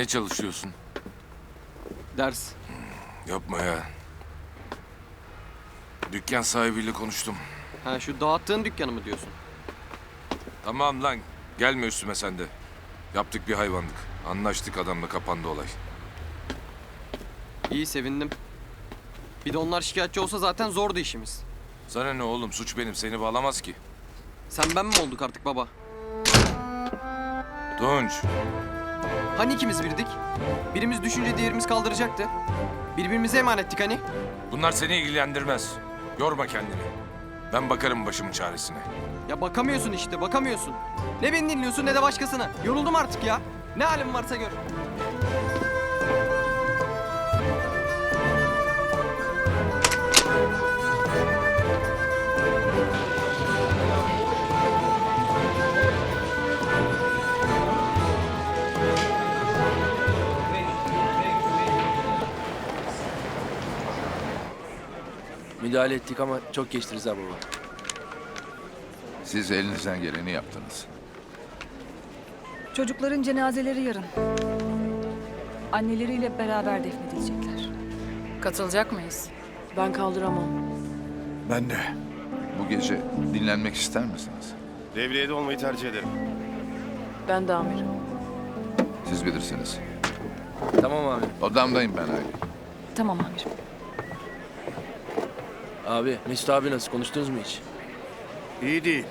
Ne çalışıyorsun? Ders. Yapma ya. Dükkan sahibiyle konuştum. Ha şu dağıttığın dükkanı mı diyorsun? Tamam lan gelme üstüme sen de. Yaptık bir hayvanlık. Anlaştık adamla kapandı olay. İyi sevindim. Bir de onlar şikayetçi olsa zaten zordu işimiz. Sana ne oğlum suç benim seni bağlamaz ki. Sen ben mi olduk artık baba? Tunç Hani ikimiz birdik? Birimiz düşünce diğerimiz kaldıracaktı. Birbirimize emanettik hani? bunlar seni ilgilendirmez. Yorma kendini. Ben bakarım başımın çaresine. Ya bakamıyorsun işte bakamıyorsun. Ne beni dinliyorsun ne de başkasını. Yoruldum artık ya. Ne halin varsa gör. Müdahale ettik ama çok geçti Rıza baba. Siz elinizden geleni yaptınız. Çocukların cenazeleri yarın. Anneleriyle beraber defnedilecekler. Katılacak mıyız? Ben kaldıramam. Ben de. Bu gece dinlenmek ister misiniz? Devriyede olmayı tercih ederim. Ben de amirim. Siz bilirsiniz. Tamam abi. Odamdayım ben öyle. Tamam amirim. Abi Mesut abi nasıl konuştunuz mu hiç? İyi değil.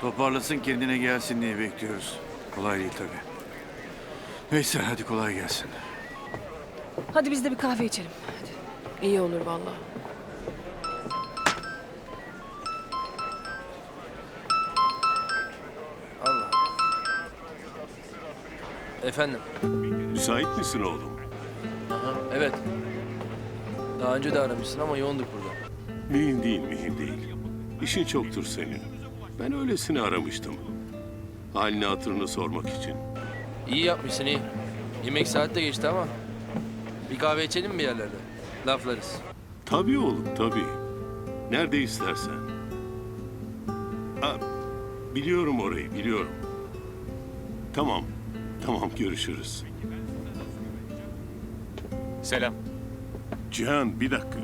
Toparlasın kendine gelsin diye bekliyoruz. Kolay değil tabii. Neyse hadi kolay gelsin. Hadi biz de bir kahve içelim. Hadi. İyi olur vallahi. Allah. Efendim. Müsait misin oğlum? Aha, evet. Daha önce de aramışsın ama yoğunduk burada. Mühim değil, mühim değil. İşin çoktur senin. Ben öylesine aramıştım. Halini hatırını sormak için. İyi yapmışsın iyi. Yemek saat de geçti ama. Bir kahve içelim mi bir yerlerde? Laflarız. Tabii oğlum, tabii. Nerede istersen. Ha, biliyorum orayı, biliyorum. Tamam, tamam görüşürüz. Selam. Cihan bir dakika.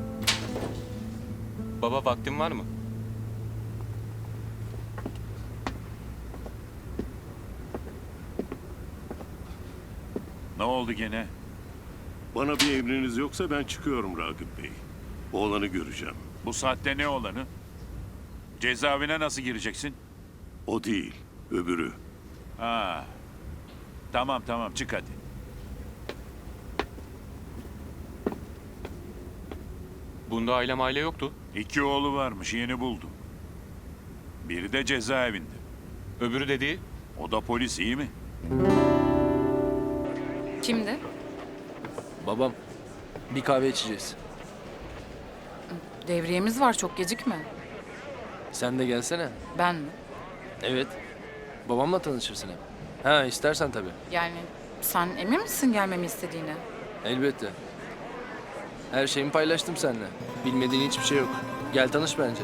Baba vaktin var mı? Ne oldu gene? Bana bir emriniz yoksa ben çıkıyorum Ragıp Bey. Oğlanı göreceğim. Bu saatte ne olanı? Cezaevine nasıl gireceksin? O değil, öbürü. Ha. Tamam tamam çık hadi. Bunda aile maile yoktu. İki oğlu varmış yeni buldum. Biri de cezaevinde. Öbürü dediği O da polis iyi mi? Kimdi? Babam. Bir kahve içeceğiz. Devriyemiz var çok gecikme. Sen de gelsene. Ben mi? Evet. Babamla tanışırsın hep. Ha istersen tabii. Yani sen emin misin gelmemi istediğine? Elbette. Her şeyimi paylaştım seninle. Bilmediğin hiçbir şey yok. Gel tanış bence.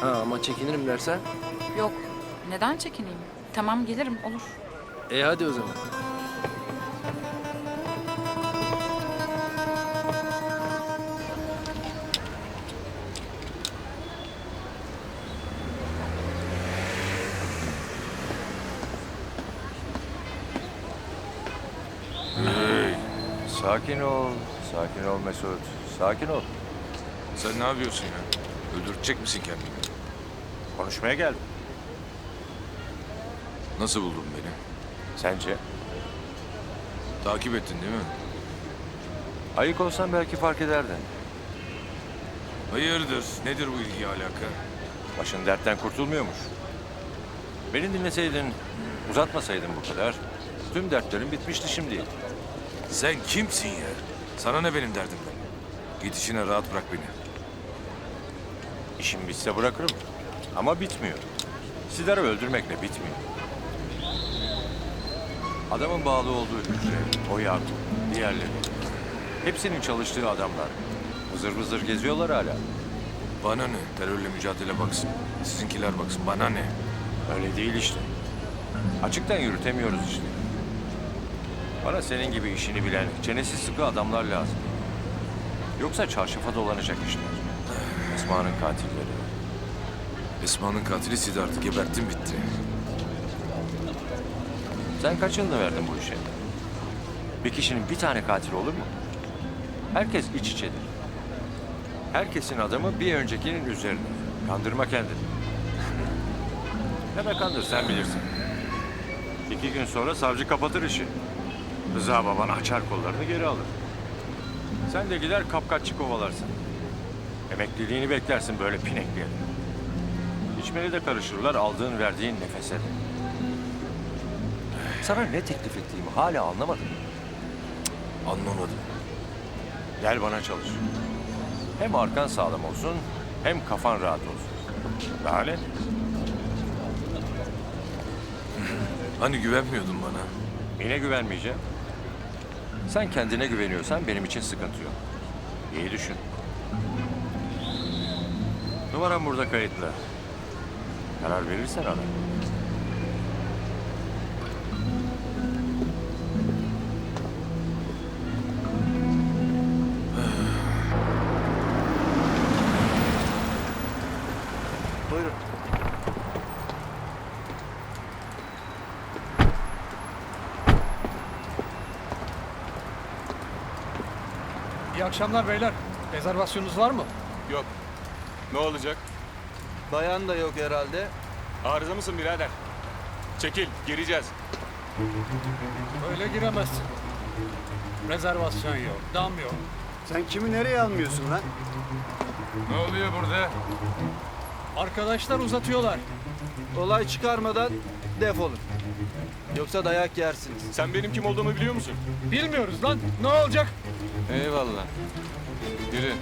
Ha ama çekinirim dersen. Yok. Neden çekineyim? Tamam gelirim olur. E hadi o zaman. Sakin ol, sakin ol Mesut. Sakin ol. Sen ne yapıyorsun ya? Öldürtecek misin kendini? Konuşmaya geldim. Nasıl buldun beni? Sence? Takip ettin değil mi? Ayık olsan belki fark ederdin. Hayırdır? Nedir bu ilgi alaka? Başın dertten kurtulmuyormuş. Beni dinleseydin, uzatmasaydın bu kadar. Tüm dertlerin bitmişti şimdi. Sen kimsin ya? Sana ne benim derdimden? Git işine rahat bırak beni. İşim bitse bırakırım. Ama bitmiyor. Sidar'ı öldürmekle bitmiyor. Adamın bağlı olduğu hücre, o yardım, diğerleri. Hepsinin çalıştığı adamlar. Vızır vızır geziyorlar hala. Bana ne? Terörle mücadele baksın. Sizinkiler baksın. Bana ne? Öyle değil işte. Açıktan yürütemiyoruz işte. Bana senin gibi işini bilen, çenesi sıkı adamlar lazım. Yoksa çarşafa dolanacak işler. Esma'nın katilleri. Esma'nın katili Siddharth'ı geberttim bitti. Sen kaç yılını verdin bu işe? Bir kişinin bir tane katil olur mu? Herkes iç içedir. Herkesin adamı bir öncekinin üzerine. Kandırma kendini. Ya da kandır sen bilirsin. İki gün sonra savcı kapatır işi. Rıza baban açar kollarını geri alır. Sen de gider kapkaççı kovalarsın. Emekliliğini beklersin böyle pinekliye. İçmeli de karışırlar aldığın verdiğin nefese de. Sana ne teklif ettiğimi hala anlamadım. Anlamadım. Gel bana çalış. Hem arkan sağlam olsun, hem kafan rahat olsun. Daha ne? Hani güvenmiyordun bana? Yine güvenmeyeceğim. Sen kendine güveniyorsan benim için sıkıntı yok. İyi düşün. Numaram burada kayıtlı. Karar verirsen ara. İyi akşamlar beyler. Rezervasyonunuz var mı? Yok. Ne olacak? Bayan da yok herhalde. Arıza mısın birader? Çekil, gireceğiz. Öyle giremezsin. Rezervasyon yok, dam yok. Sen kimi nereye almıyorsun lan? Ne oluyor burada? Arkadaşlar uzatıyorlar. Olay çıkarmadan defolun. Yoksa dayak yersiniz. Sen benim kim olduğumu biliyor musun? Bilmiyoruz lan. Ne olacak? Eyvallah. Yürü.